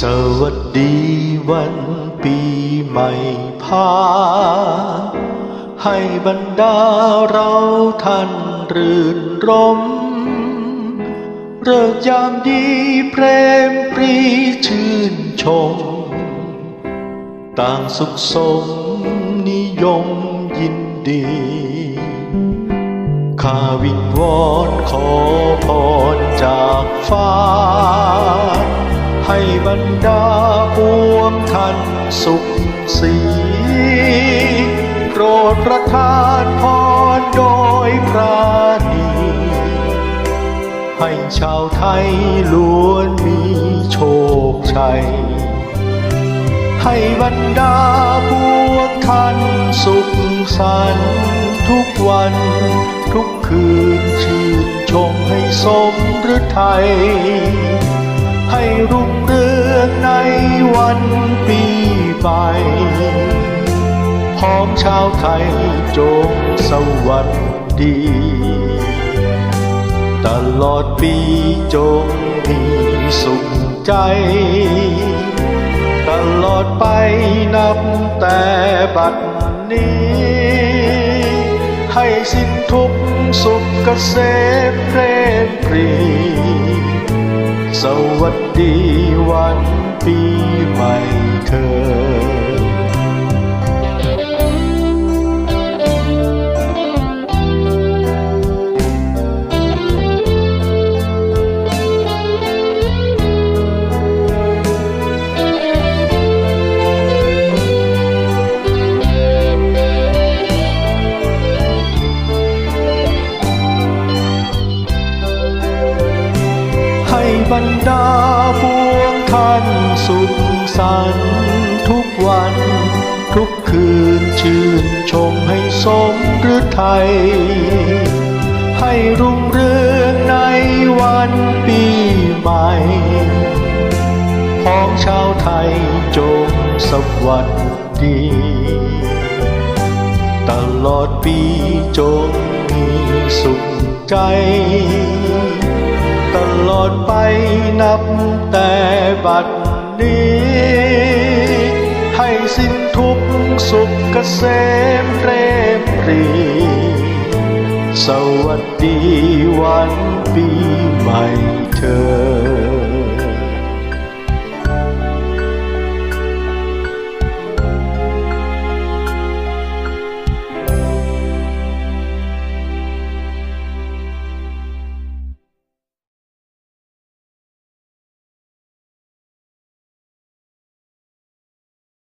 สวัสดีวันปีใหม่พา ให้บรรดาเราท่านรื่นรมเริกยามดีเพรมปรีชื่นชม ต่างสุขสมนิยมยินดีข้าวิงวอนขอพร สุขสีโปรดประทานพรโดยพระนีให้ชาวไทยล้วนมีโชคชัย ให้บรรดาพวกท่านสุขสันทุกวันทุกคืนชื่นชมให้สมฤทัยให้รุ่งเรืองในวัน ปีใหม่พร้อมชาวไทยจงสวัสดี ตลอดปีจงมีสุขใจ ตลอดไปนับแต่บัดนี้ ให้สิ้นทุกสุขเกษมเพรมปรี สวัสดีวันปีใหม่เธอ บรรดาพวงท่านสุขสันต์ทุกวัน ทุกคืนชื่นชมให้สมฤทัยให้รุ่งเรืองในวันปีใหม่ ของชาวไทยจงสวัสดี ตลอดปีจงมีสุขใจ ตลอดไปนับแต่บัดนี้ ให้สิ้นทุกสุขเกษมเรมรี สวัสดีวันปีใหม่เธอ